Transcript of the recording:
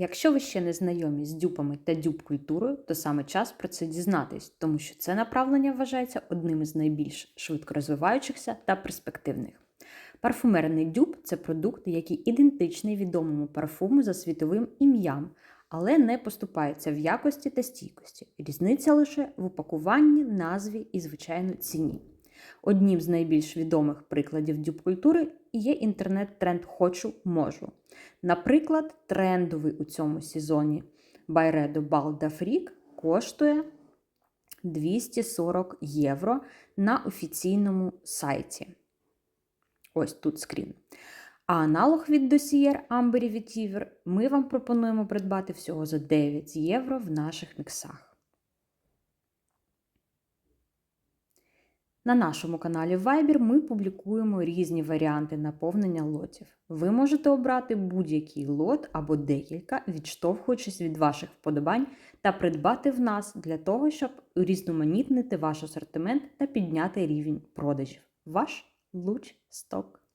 Якщо ви ще не знайомі з дюпами та дюб-культурою, то саме час про це дізнатись, тому що це направлення вважається одним із найбільш швидко розвиваючихся та перспективних. Парфумерний дюб це продукт, який ідентичний відомому парфуму за світовим ім'ям, але не поступається в якості та стійкості. Різниця лише в упакуванні, назві і, звичайно, ціні. Одним з найбільш відомих прикладів дюб-культури є інтернет-тренд Хочу можу. Наприклад, трендовий у цьому сезоні Байредо Балда Фрік коштує 240 євро на офіційному сайті. Ось тут скрін. А аналог від досієр Amber Vetiver ми вам пропонуємо придбати всього за 9 євро в наших міксах. На нашому каналі Viber ми публікуємо різні варіанти наповнення лотів. Ви можете обрати будь-який лот або декілька, відштовхуючись від ваших вподобань, та придбати в нас для того, щоб урізноманітнити ваш асортимент та підняти рівень продажів. Ваш луч сток.